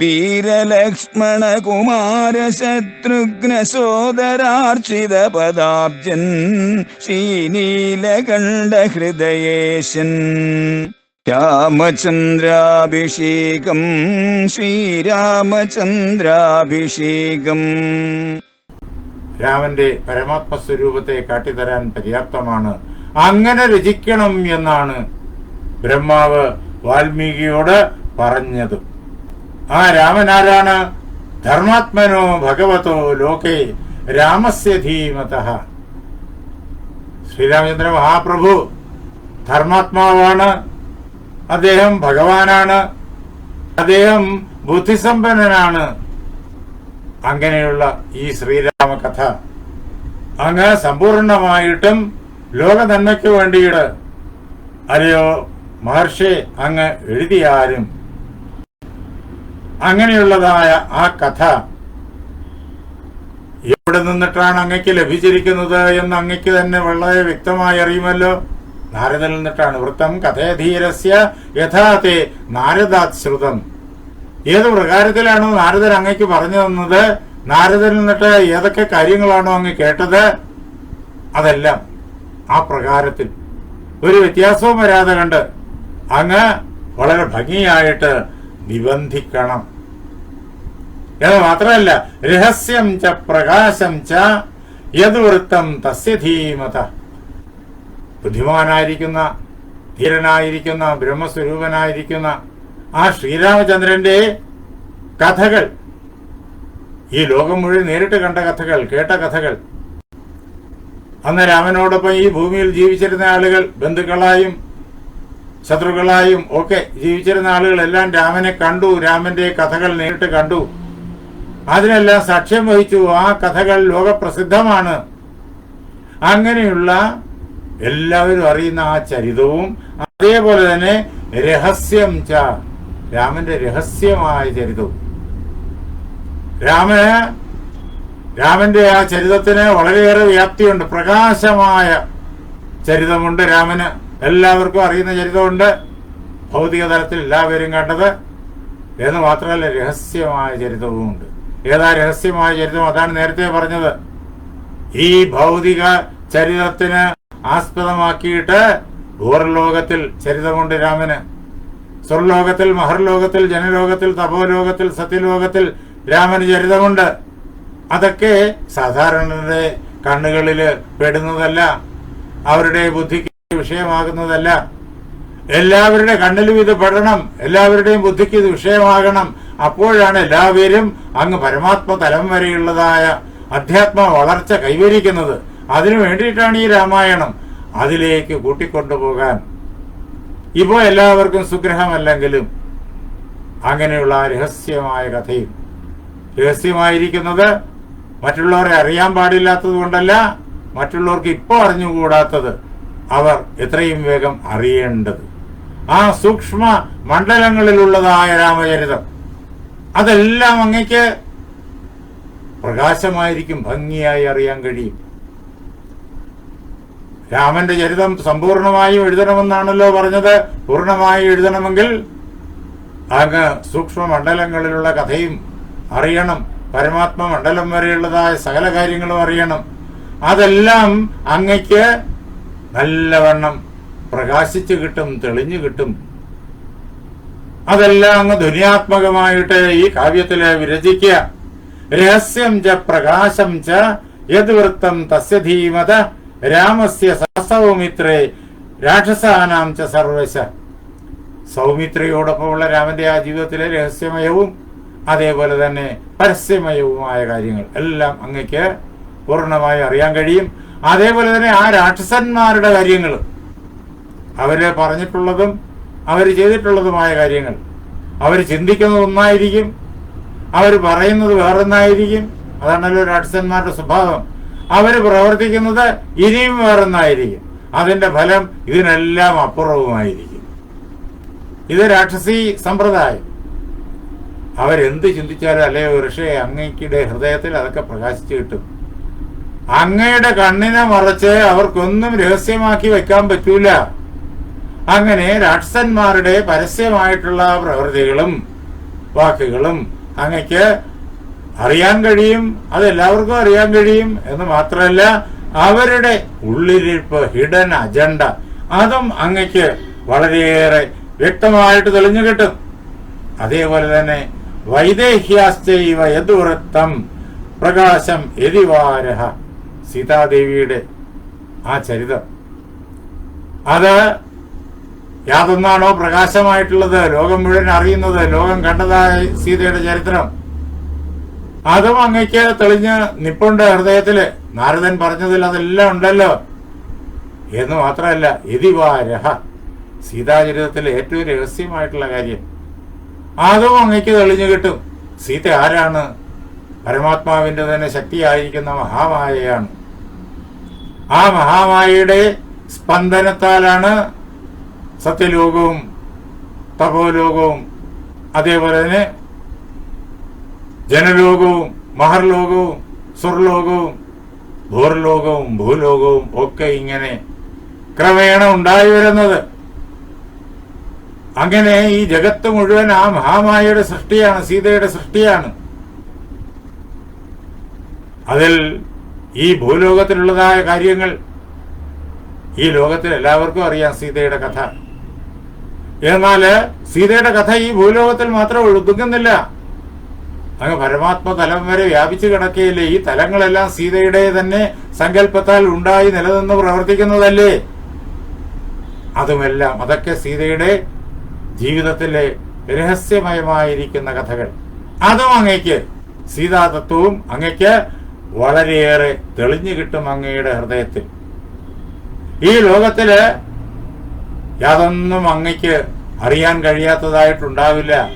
വീരലക്ഷ്മണ കുമാര ശത്രുഘ്ന സോദരാർച്ചിത പദാബ്ജൻ ശ്രീനീലകണ്ഠ ഹൃദയേശൻ രാമചന്ദ്രാഭിഷേകം ശ്രീരാമചന്ദ്രാഭിഷേകം. രാമന്റെ പരമാത്മ സ്വരൂപത്തെ കാട്ടിത്തരാൻ പര്യാപ്തമാണ്. അങ്ങനെ രചിക്കണം എന്നാണ് ബ്രഹ്മാവ് വാൽമീകിയോട് പറഞ്ഞത്. ആ രാമൻ ആരാണ് ധർമാത്മനോ ഭഗവതോ ലോകേ രാമസ്യ ധീമത. ശ്രീരാമചന്ദ്ര മഹാപ്രഭു ധർമാത്മാവാണ് അദ്ദേഹം ഭഗവാനാണ് അദ്ദേഹം ബുദ്ധിസമ്പന്നനാണ്. അങ്ങനെയുള്ള ഈ ശ്രീരാമ കഥ അങ്ങ് സമ്പൂർണമായിട്ടും ലോക നന്മയ്ക്ക് വേണ്ടിയിട്ട്. അല്ലയോ മഹർഷി അങ്ങ് എഴുതിയാലും അങ്ങനെയുള്ളതായ ആ കഥ എവിടെ നിന്നിട്ടാണ് അങ്ങയ്ക്ക് ലഭിച്ചിരിക്കുന്നത് എന്ന് അങ്ങയ്ക്ക് തന്നെ വളരെ വ്യക്തമായി അറിയുമല്ലോ. നാരദൽ നിന്നിട്ടാണ് വൃത്തം കഥയധീരസ്യ യഥാതെ നാരദാത് ശ്രുതം ഏത് പ്രകാരത്തിലാണോ നാരദൻ അങ്ങയ്ക്ക് പറഞ്ഞു തന്നത്? നാരദൻ നിന്നിട്ട് ഏതൊക്കെ കാര്യങ്ങളാണോ അങ്ങ് കേട്ടത്? അതെല്ലാം ആ പ്രകാരത്തിൽ. ഒരു വ്യത്യാസവും വരാതെ കണ്ട് അങ്ങ് വളരെ ഭംഗിയായിട്ട് നിബന്ധിക്കണം. എന്ന് മാത്രമല്ല രഹസ്യം ച പ്രകാശം ച യത് വൃത്തം തസ്യ ധീമത. ബുദ്ധിമാനായിരിക്കുന്ന ധീരനായിരിക്കുന്ന ബ്രഹ്മസ്വരൂപനായിരിക്കുന്ന ആ ശ്രീരാമചന്ദ്രന്റെ കഥകൾ ഈ ലോകം മുഴുവൻ നേരിട്ട് കണ്ട കഥകൾ കേട്ട കഥകൾ അന്ന് രാമനോടൊപ്പം ഈ ഭൂമിയിൽ ജീവിച്ചിരുന്ന ആളുകൾ ബന്ധുക്കളായും ശത്രുക്കളായും ഒക്കെ ജീവിച്ചിരുന്ന ആളുകളെല്ലാം രാമനെ കണ്ടു രാമന്റെ കഥകൾ നേരിട്ട് കണ്ടു. അതിനെല്ലാം സാക്ഷ്യം വഹിച്ചു. ആ കഥകൾ ലോകപ്രസിദ്ധമാണ്. അങ്ങനെയുള്ള എല്ലാവരും അറിയുന്ന ആ ചരിതവും അതേപോലെ തന്നെ രഹസ്യം ച രാമന്റെ രഹസ്യമായ ചരിതവും. രാമന് രാമന്റെ ആ ചരിതത്തിന് വളരെയേറെ വ്യാപ്തിയുണ്ട്. പ്രകാശമായ ചരിതമുണ്ട് രാമന്. എല്ലാവർക്കും അറിയുന്ന ചരിതമുണ്ട്. ഭൗതിക തലത്തിൽ എല്ലാവരും കണ്ടത്. എന്ന് മാത്രമല്ല രഹസ്യമായ ചരിതവുമുണ്ട് ഏതാ രഹസ്യമായ ചരിതം അതാണ് നേരത്തെ പറഞ്ഞത്. ഈ ഭൗതിക ചരിതത്തിന് ആസ്പദമാക്കിയിട്ട് ഭൂർലോകത്തിൽ ചരിതമുണ്ട് രാമന്. സ്വർലോകത്തിൽ മഹർലോകത്തിൽ ജനലോകത്തിൽ തപോലോകത്തിൽ സത്യലോകത്തിൽ രാമന് ചരിതമുണ്ട് അതൊക്കെ സാധാരണയുടെ കണ്ണുകളിൽ പെടുന്നതല്ല. അവരുടെ ബുദ്ധിക്ക് വിഷയമാകുന്നതല്ല. എല്ലാവരുടെ കണ്ണിലും ഇത് പെടണം. എല്ലാവരുടെയും ബുദ്ധിക്ക് ഇത് വിഷയമാകണം. അപ്പോഴാണ് എല്ലാവരും അങ്ങ് പരമാത്മ തലം വരെയുള്ളതായ അധ്യാത്മ വളർച്ച കൈവരിക്കുന്നത്. അതിനു വേണ്ടിയിട്ടാണ് ഈ രാമായണം അതിലേക്ക് കൂട്ടിക്കൊണ്ടുപോകാൻ. ഇപ്പോ എല്ലാവർക്കും സുഗ്രഹമല്ലെങ്കിലും അങ്ങനെയുള്ള രഹസ്യമായ കഥയും. രഹസ്യമായിരിക്കുന്നത് മറ്റുള്ളവരെ അറിയാൻ പാടില്ലാത്തത് കൊണ്ടല്ല മറ്റുള്ളവർക്ക് ഇപ്പോൾ അറിഞ്ഞുകൂടാത്തത് അവർ എത്രയും വേഗം അറിയേണ്ടത്. ആ സൂക്ഷ്മ മണ്ഡലങ്ങളിലുള്ളതായ രാമചരിതം അതെല്ലാം അങ്ങയ്ക്ക് പ്രകാശമായിരിക്കും ഭംഗിയായി അറിയാൻ കഴിയും. രാമന്റെ ചരിതം സമ്പൂർണമായും എഴുതണമെന്നാണല്ലോ പറഞ്ഞത്. പൂർണമായി എഴുതണമെങ്കിൽ അങ്ങ് സൂക്ഷ്മ മണ്ഡലങ്ങളിലുള്ള കഥയും അറിയണം. പരമാത്മ മണ്ഡലം വരെയുള്ളതായ സകല കാര്യങ്ങളും അറിയണം. അതെല്ലാം അങ്ങയ്ക്ക് നല്ലവണ്ണം പ്രകാശിച്ചു കിട്ടും തെളിഞ്ഞു കിട്ടും. അതെല്ലാം അങ്ങ് ധ്വനിയാത്മകമായിട്ട് ഈ കാവ്യത്തിലെ വിരചിക്കുക. രഹസ്യം ച പ്രകാശം ച യത് വൃത്തം തസ്യ ധീമത രാമസ്യ സൗമിത്രേ രാക്ഷസാനാം ച സർവശ. സൗമിത്രയോടൊപ്പമുള്ള രാമന്റെ ആ ജീവിതത്തിലെ രഹസ്യമയവും അതേപോലെ തന്നെ പരസ്യമയവുമായ കാര്യങ്ങൾ എല്ലാം അങ്ങക്ക് പൂർണമായി അറിയാൻ കഴിയും. അതേപോലെ തന്നെ ആ രാക്ഷസന്മാരുടെ കാര്യങ്ങൾ. അവർ പറഞ്ഞിട്ടുള്ളതും അവർ ചെയ്തിട്ടുള്ളതുമായ കാര്യങ്ങൾ. അവർ ചിന്തിക്കുന്നത് ഒന്നായിരിക്കും. അവർ പറയുന്നത് വേറൊന്നായിരിക്കും. അതാണല്ലോ രാക്ഷസന്മാരുടെ സ്വഭാവം. അവർ പ്രവർത്തിക്കുന്നത് ഇനിയും വേറൊന്നായിരിക്കും. അതിന്റെ ഫലം ഇതിനെല്ലാം അപ്പുറവുമായിരിക്കും. ഇത് രാക്ഷസി സമ്പ്രദായം. അവരെന്ത് ചിന്തിച്ചാലും അല്ലയോ ഋഷയെ അങ്ങയ്ക്കിടെ ഹൃദയത്തിൽ അതൊക്കെ പ്രകാശിച്ചു കിട്ടും. അങ്ങയുടെ കണ്ണിനെ മറച്ച് അവർക്കൊന്നും രഹസ്യമാക്കി വെക്കാൻ പറ്റൂല. അങ്ങനെ രാക്ഷസന്മാരുടെ പരസ്യമായിട്ടുള്ള പ്രവൃത്തികളും വാക്കുകളും അങ്ങയ്ക്ക് അറിയാൻ കഴിയും അതെല്ലാവർക്കും അറിയാൻ കഴിയും എന്ന് മാത്രമല്ല അവരുടെ ഉള്ളിലിരിപ്പ് ഹിഡൻ അജണ്ട അതും അങ്ങയ്ക്ക് വളരെയേറെ വ്യക്തമായിട്ട് തെളിഞ്ഞു കിട്ടും. അതേപോലെ തന്നെ വൈദേഹ്യാശ്ചൈവ യദുവൃത്തം പ്രകാശം എരിവാരഹ സീതാദേവിയുടെ ആ ചരിതം. അത് യാതൊന്നാണോ പ്രകാശമായിട്ടുള്ളത്? ലോകം മുഴുവൻ അറിയുന്നത് ലോകം കണ്ടതായ സീതയുടെ ചരിത്രം. അതും അങ്ങയ്ക്ക് തെളിഞ്ഞ് നിപ്പുണ്ട് ഹൃദയത്തിൽ. നാരദൻ പറഞ്ഞതിൽ അതെല്ലാം ഉണ്ടല്ലോ. എന്ന് മാത്രമല്ല ഇതിവാരഹ. സീതാചരിതത്തിലെ ഏറ്റവും രഹസ്യമായിട്ടുള്ള കാര്യം. അതും അങ്ങയ്ക്ക് തെളിഞ്ഞു കിട്ടും. സീത ആരാണ്? പരമാത്മാവിന്റെ തന്നെ ശക്തിയായിരിക്കുന്ന മഹാമായയാണ്. ആ മഹാമായയുടെ സ്പന്ദനത്താലാണ് സത്യലോകവും തപോലോകവും അതേപോലെ തന്നെ ജനലോകവും മഹർലോകവും സ്വർലോകവും ഭൂർലോകവും ഭൂലോകവും ഒക്കെ ഇങ്ങനെ ക്രമേണ ഉണ്ടായി വരുന്നത്. അങ്ങനെ ഈ ജഗത്ത് മുഴുവൻ ആ മഹാമായയുടെ സൃഷ്ടിയാണ് സീതയുടെ സൃഷ്ടിയാണ്. അതിൽ ഈ ഭൂലോകത്തിലുള്ളതായ കാര്യങ്ങൾ ഈ ലോകത്തിൽ എല്ലാവർക്കും അറിയാം സീതയുടെ കഥ. എന്നാൽ സീതയുടെ കഥ ഈ ഭൂലോകത്തിൽ മാത്രം ഒതുങ്ങുന്നില്ല അങ്ങ് പരമാത്മ തലം വരെ വ്യാപിച്ചു കിടക്കുകയില്ലേ ഈ തലങ്ങളെല്ലാം സീതയുടെ തന്നെ സങ്കല്പത്താൽ ഉണ്ടായി നിലനിന്ന് പ്രവർത്തിക്കുന്നതല്ലേ? അതുമെല്ലാം അതൊക്കെ സീതയുടെ ജീവിതത്തിലെ രഹസ്യമയമായിരിക്കുന്ന കഥകൾ. അതും അങ്ങയ്ക്ക് സീതാതത്വവും അങ്ങയ്ക്ക് വളരെയേറെ തെളിഞ്ഞു കിട്ടും അങ്ങയുടെ ഹൃദയത്തിൽ. ഈ ലോകത്തിൽ യാതൊന്നും അങ്ങയ്ക്ക് അറിയാൻ കഴിയാത്തതായിട്ടുണ്ടാവില്ല.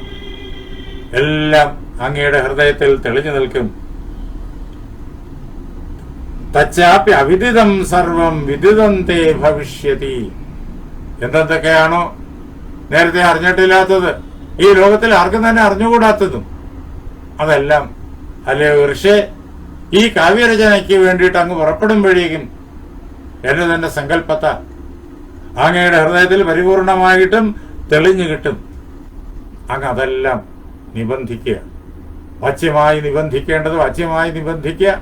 എല്ലാം അങ്ങയുടെ ഹൃദയത്തിൽ തെളിഞ്ഞു നിൽക്കും. തച്ചാപ്പി അവിദിതം സർവം വിദിതം തേ ഭവിഷ്യതി. എന്തെന്തൊക്കെയാണോ നേരത്തെ അറിഞ്ഞിട്ടില്ലാത്തത്. ഈ ലോകത്തിൽ ആർക്കും തന്നെ അറിഞ്ഞുകൂടാത്തതും. അതെല്ലാം അല്ലേ ഋഷേ? ഈ കാവ്യരചനയ്ക്ക് വേണ്ടിയിട്ട് അങ്ങ് പുറപ്പെടുമ്പോഴേക്കും എന്നെ തന്നെ സങ്കല്പത്ത. അങ്ങയുടെ ഹൃദയത്തിൽ പരിപൂർണമായിട്ടും തെളിഞ്ഞു കിട്ടും. അങ്ങ് അതെല്ലാം നിബന്ധിക്കുക. വാച്യമായി നിബന്ധിക്കേണ്ടത് വാച്യമായി നിബന്ധിക്കുക.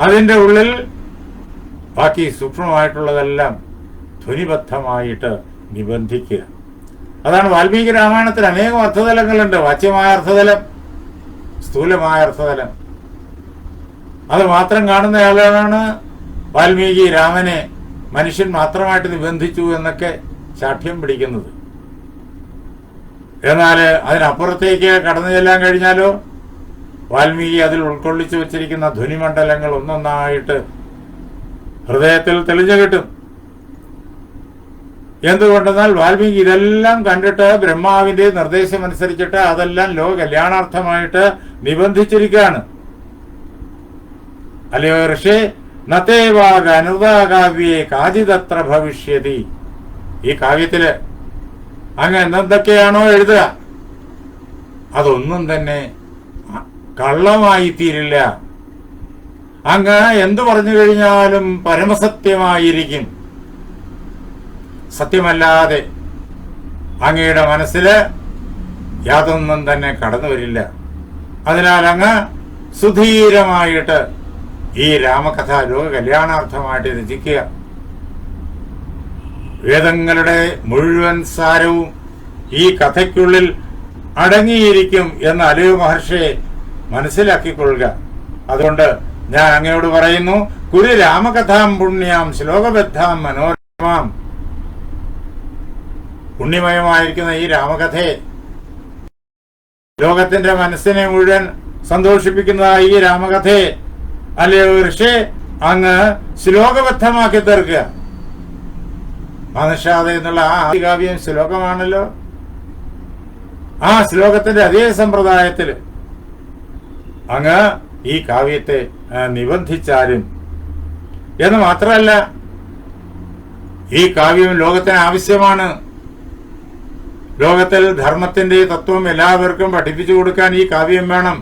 അതിന്റെ ഉള്ളിൽ ബാക്കി സൂക്ഷ്മമായിട്ടുള്ളതെല്ലാം ധ്വനിബദ്ധമായിട്ട് നിബന്ധിക്കുക. അതാണ് വാൽമീകി രാമായണത്തിൽ അനേകം അർത്ഥതലങ്ങളുണ്ട് വാച്യമായ അർത്ഥതലം സ്ഥൂലമായ അർത്ഥതലം അത് മാത്രം കാണുന്ന കാണുന്നയാളാണ് വാൽമീകി രാമനെ മനുഷ്യൻ മാത്രമായിട്ട് നിബന്ധിച്ചു എന്നൊക്കെ ശാഠ്യം പിടിക്കുന്നത്. എന്നാൽ അതിനപ്പുറത്തേക്ക് കടന്നു ചെല്ലാൻ കഴിഞ്ഞാലോ? വാൽമീകി അതിൽ ഉൾക്കൊള്ളിച്ചു വെച്ചിരിക്കുന്ന ധ്വനിമണ്ഡലങ്ങൾ ഒന്നൊന്നായിട്ട് ഹൃദയത്തിൽ തെളിഞ്ഞു കിട്ടും. എന്തുകൊണ്ടെന്നാൽ വാൽമീകി ഇതെല്ലാം കണ്ടിട്ട് ബ്രഹ്മാവിന്റെ നിർദ്ദേശം അനുസരിച്ചിട്ട് അതെല്ലാം ലോക കല്യാണാർത്ഥമായിട്ട് നിബന്ധിച്ചിരിക്കുകയാണ്. അല്ലയോ ഋഷേ നത്തേവാക അനുതാകാവ്യേ ഭവിഷ്യതി. ഈ കാവ്യത്തിൽ അങ്ങ് എന്തൊക്കെയാണോ എഴുതുക? അതൊന്നും തന്നെ കള്ളമായി തീരില്ല. അങ്ങ് എന്തു പറഞ്ഞു കഴിഞ്ഞാലും പരമസത്യമായിരിക്കും. സത്യമല്ലാതെ അങ്ങയുടെ മനസ്സിൽ യാതൊന്നും തന്നെ കടന്നു വരില്ല. അതിനാൽ അങ്ങ് സുധീരമായിട്ട് ഈ രാമകഥ ലോക കല്യാണാർത്ഥമായിട്ട് രചിക്കുക. വേദങ്ങളുടെ മുഴുവൻ സാരവും ഈ കഥയ്ക്കുള്ളിൽ അടങ്ങിയിരിക്കും എന്ന് അലയു മഹർഷിയെ മനസ്സിലാക്കിക്കൊള്ളുക. അതുകൊണ്ട് ഞാൻ അങ്ങയോട് പറയുന്നു കുരു രാമകഥാം പുണ്യാം ശ്ലോകബദ്ധാം മനോരമാം. പുണ്യമയമായിരിക്കുന്ന ഈ രാമകഥയെ ലോകത്തിന്റെ മനസ്സിനെ മുഴുവൻ സന്തോഷിപ്പിക്കുന്നതായി ഈ രാമകഥയെ അല്ലയോ ഋഷി? അങ്ങ് ശ്ലോകബദ്ധമാക്കി തീർക്കുക മനുഷ്യാത എന്നുള്ള ആ ആദികാവ്യം ശ്ലോകമാണല്ലോ. ആ ശ്ലോകത്തിന്റെ അതേ സമ്പ്രദായത്തിൽ അങ്ങ് ഈ കാവ്യത്തെ നിബന്ധിച്ചാലും എന്ന് മാത്രമല്ല ഈ കാവ്യം ലോകത്തിന് ആവശ്യമാണ്. ലോകത്തിൽ ധർമ്മത്തിന്റെ തത്വം എല്ലാവർക്കും പഠിപ്പിച്ചു കൊടുക്കാൻ ഈ കാവ്യം വേണം.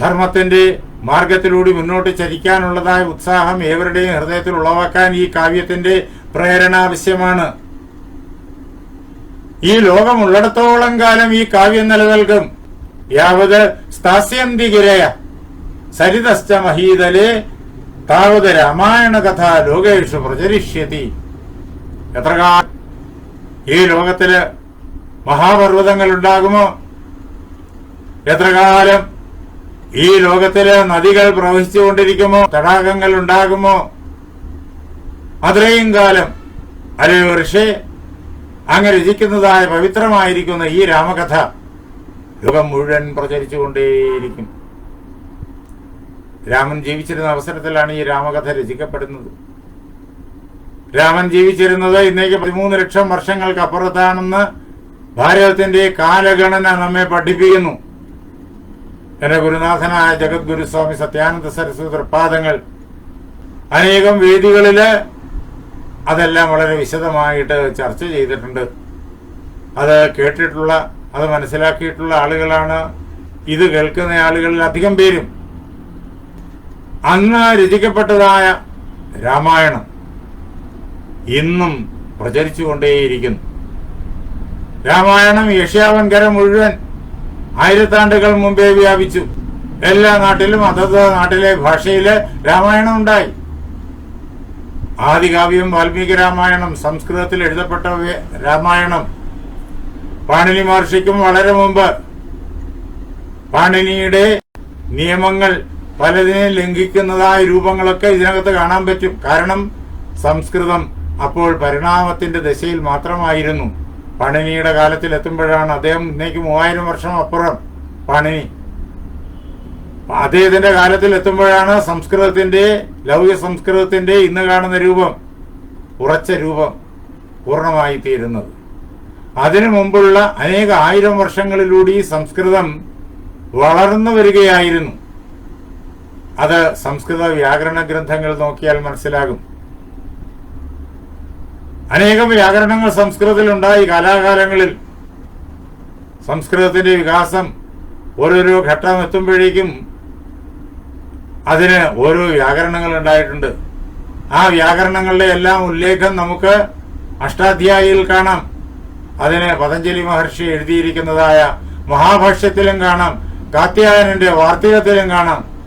ധർമ്മത്തിന്റെ മാർഗത്തിലൂടെ മുന്നോട്ട് ചരിക്കാനുള്ളതായ ഉത്സാഹം ഏവരുടെയും ഹൃദയത്തിൽ ഉളവാക്കാൻ ഈ കാവ്യത്തിന്റെ പ്രേരണ ആവശ്യമാണ്. ഈ ലോകമുള്ളിടത്തോളം കാലം ഈ കാവ്യം നിലനിൽക്കും. യാവത് സ്ഥാസ്യന്തിഗിരയ സരിതശ്ച മഹീതലെ താവത് രാമായണ കഥ ലോകേഷു പ്രചരിഷ്യതി. എത്ര ഈ ലോകത്തിൽ മഹാപർവതങ്ങൾ ഉണ്ടാകുമോ? എത്ര കാലം ഈ ലോകത്തിലെ നദികൾ പ്രവഹിച്ചുകൊണ്ടിരിക്കുമോ? തടാകങ്ങൾ ഉണ്ടാകുമോ? അത്രയും കാലം അല്ലയോ ഋഷി? അങ്ങ് രചിക്കുന്നതായ പവിത്രമായിരിക്കുന്ന ഈ രാമകഥ ലോകം മുഴുവൻ പ്രചരിച്ചുകൊണ്ടേയിരിക്കും. രാമൻ ജീവിച്ചിരുന്ന അവസരത്തിലാണ് ഈ രാമകഥ രചിക്കപ്പെടുന്നത്. രാമൻ ജീവിച്ചിരുന്നത് ഇന്നേക്ക് പതിമൂന്ന് ലക്ഷം വർഷങ്ങൾക്ക് അപ്പുറത്താണെന്ന് ഭാരതത്തിന്റെ കാലഗണന നമ്മെ പഠിപ്പിക്കുന്നു. എന്റെ ഗുരുനാഥനായ ജഗദ്ഗുരു സ്വാമി സത്യാനന്ദ സരസ്വതി തൃപ്പാദങ്ങൾ അനേകം വേദികളിൽ അതെല്ലാം വളരെ വിശദമായിട്ട് ചർച്ച ചെയ്തിട്ടുണ്ട്. അത് കേട്ടിട്ടുള്ള അത് മനസ്സിലാക്കിയിട്ടുള്ള ആളുകളാണ്. ഇത് കേൾക്കുന്ന ആളുകളിൽ അധികം പേരും. അന്ന് രചിക്കപ്പെട്ടതായ രാമായണം ഇന്നും പ്രചരിച്ചുകൊണ്ടേയിരിക്കുന്നു. രാമായണം ഏഷ്യാവൻകര മുഴുവൻ ആയിരത്താണ്ടുകൾ മുമ്പേ വ്യാപിച്ചു. എല്ലാ നാട്ടിലും അതത് നാട്ടിലെ ഭാഷയിലെ രാമായണം ഉണ്ടായി. ആദികാവ്യം വാൽമീകി രാമായണം സംസ്കൃതത്തിൽ എഴുതപ്പെട്ട രാമായണം. പാണിനി മഹർഷിക്കും വളരെ മുമ്പ് പാണിനിയുടെ നിയമങ്ങൾ പലതിനെ ലംഘിക്കുന്നതായ രൂപങ്ങളൊക്കെ ഇതിനകത്ത് കാണാൻ പറ്റും. കാരണം സംസ്കൃതം അപ്പോൾ പരിണാമത്തിന്റെ ദശയിൽ മാത്രമായിരുന്നു. പാണിനിയുടെ കാലത്തിൽ എത്തുമ്പോഴാണ് അദ്ദേഹം ഇന്നേക്ക് മൂവായിരം വർഷം അപ്പുറം പാണിനി. അദ്ദേഹത്തിന്റെ കാലത്തിൽ എത്തുമ്പോഴാണ് സംസ്കൃതത്തിന്റെ ലൗകിക സംസ്കൃതത്തിന്റെ ഇന്ന് കാണുന്ന രൂപം ഉറച്ച രൂപം പൂർണമായി തീരുന്നത് അതിനു മുമ്പുള്ള അനേക ആയിരം വർഷങ്ങളിലൂടെ ഈ സംസ്കൃതം വളർന്നു വരികയായിരുന്നു. അത് സംസ്കൃത വ്യാകരണ ഗ്രന്ഥങ്ങൾ നോക്കിയാൽ മനസ്സിലാകും. അനേകം വ്യാകരണങ്ങൾ സംസ്കൃതത്തിൽ ഉണ്ടായി കാലാകാലങ്ങളിൽ. സംസ്കൃതത്തിന്റെ വികാസം ഓരോരോ ഘട്ടം എത്തുമ്പോഴേക്കും അതിന് ഓരോ വ്യാകരണങ്ങൾ ഉണ്ടായിട്ടുണ്ട്. ആ വ്യാകരണങ്ങളുടെ എല്ലാം ഉല്ലേഖം നമുക്ക് അഷ്ടാധ്യായിയിൽ കാണാം. അതിന് പതഞ്ജലി മഹർഷി എഴുതിയിരിക്കുന്നതായ മഹാഭാഷ്യത്തിലും കാണാം. കാത്യായനന്റെ വാർത്തികത്തിലും കാണാം.